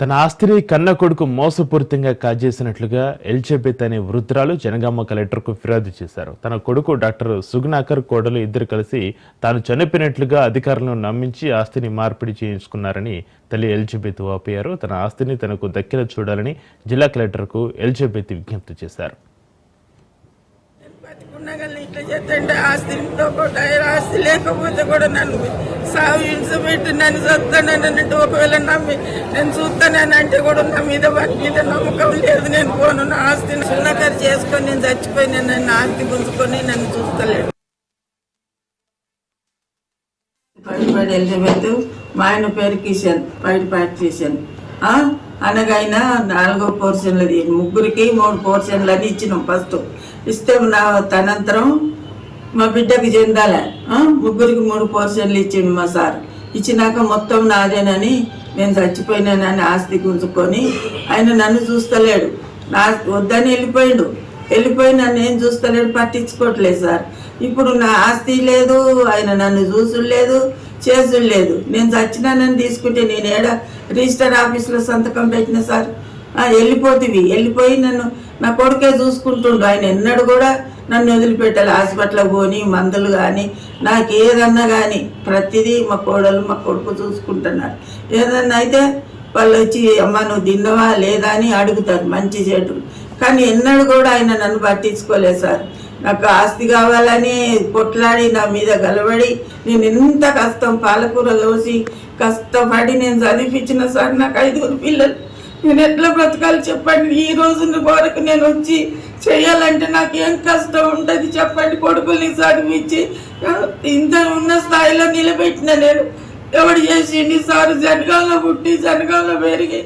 తన ఆస్తిని కన్న కొడుకు మోసపూరితంగా కాజేసినట్లుగా ఎల్జబెత్ అనే వృద్ధురాలు జనగామ కలెక్టర్కు ఫిర్యాదు చేశారు. తన కొడుకు డాక్టర్ సుగ్నాకర్ కోడలు ఇద్దరు కలిసి తాను చనిపోయినట్లుగా అధికారులను నమ్మించి ఆస్తిని మార్పిడి చేయించుకున్నారని తల్లి ఎల్జబెత్ వాపోయారు. తన ఆస్తిని తనకు దక్కేలా చూడాలని జిల్లా కలెక్టర్కు ఎల్జబెత్ విజ్ఞప్తి చేశారు. బతికున్నగల్ని ఇట్లా చేస్తుంటే ఆస్తితో కూడా ఆస్తి లేకపోతే కూడా నన్ను సాగు ఇన్సపెట్టి నన్ను చదువుతానన్నట్టు ఒకవేళ నమ్మి నేను చూస్తానంటే కూడా నా మీద వాటి మీద నమ్మకం లేదు. నేను పోను నా ఆస్తిని సున్నకరి చేసుకొని నేను చచ్చిపోయిన నన్ను ఆస్తి గుంజుకొని నన్ను చూస్తలేడు. పైడిపాటి ఎలిజబెత్ మా ఆయన పేరు కిషన్ పైడిపాటి కిషన్ ఆ, అనగైనా నాలుగో పోర్షన్లది ముగ్గురికి మూడు పోర్షన్లు అని ఇచ్చినాం ఫస్ట్. ఇస్తే నా తనంతరం మా బిడ్డకి చెందాలి. ముగ్గురికి మూడు పోర్షన్లు ఇచ్చిండు మా సార్. ఇచ్చినాక మొత్తం నాదేనని నేను చచ్చిపోయినానని ఆస్తి గుంజుకొని ఆయన నన్ను చూస్తలేడు. నా వద్దని వెళ్ళిపోయాడు. వెళ్ళిపోయి నన్ను ఏం చూస్తలేడు? పట్టించుకోవట్లేదు సార్. ఇప్పుడు నా ఆస్తి లేదు ఆయన నన్ను చూసుడు లేదు. చేసుడు లేదు. నేను చచ్చినానని తీసుకుంటే నేను ఏడ రిజిస్టర్ ఆఫీస్లో సంతకం పెట్టిన సార్? వెళ్ళిపోతుంది వెళ్ళిపోతివి. వెళ్ళిపోయి నన్ను నా కొడుకే చూసుకుంటుండు. ఆయన ఎన్నడూ కూడా నన్ను వదిలిపెట్టాలి. హాస్పిటల్కి పోని మందులు కానీ నాకు ఏదన్నా కానీ ప్రతిదీ మా కోడలు మా కొడుకు చూసుకుంటున్నారు. ఏదన్నా అయితే వాళ్ళు వచ్చి అమ్మ నువ్వు తిన్నవా లేదా? అని అడుగుతారు మంచి చెడు. కానీ ఎన్నడూ కూడా ఆయన నన్ను పట్టించుకోలేదు సార్. నాకు ఆస్తి కావాలని కొట్లాడి నా మీద గలబడి నేను ఎంత కష్టం పాలకూర కోసి కష్టపడి నేను చదివించిన సార్ నాకు ఐదుగురు పిల్లలు. నేను ఎట్లా బ్రతకాలి చెప్పండి. ఈ రోజు వరకు నేను వచ్చి చేయాలంటే నాకు ఏం కష్టం ఉంటుంది చెప్పండి. కొడుకుల్ని చదివించి ఇంత ఉన్న స్థాయిలో నిలబెట్టిన నేను. ఎవడు చేసిండి? సార్ జనగాంలో పుట్టి జనగాంలో పెరిగి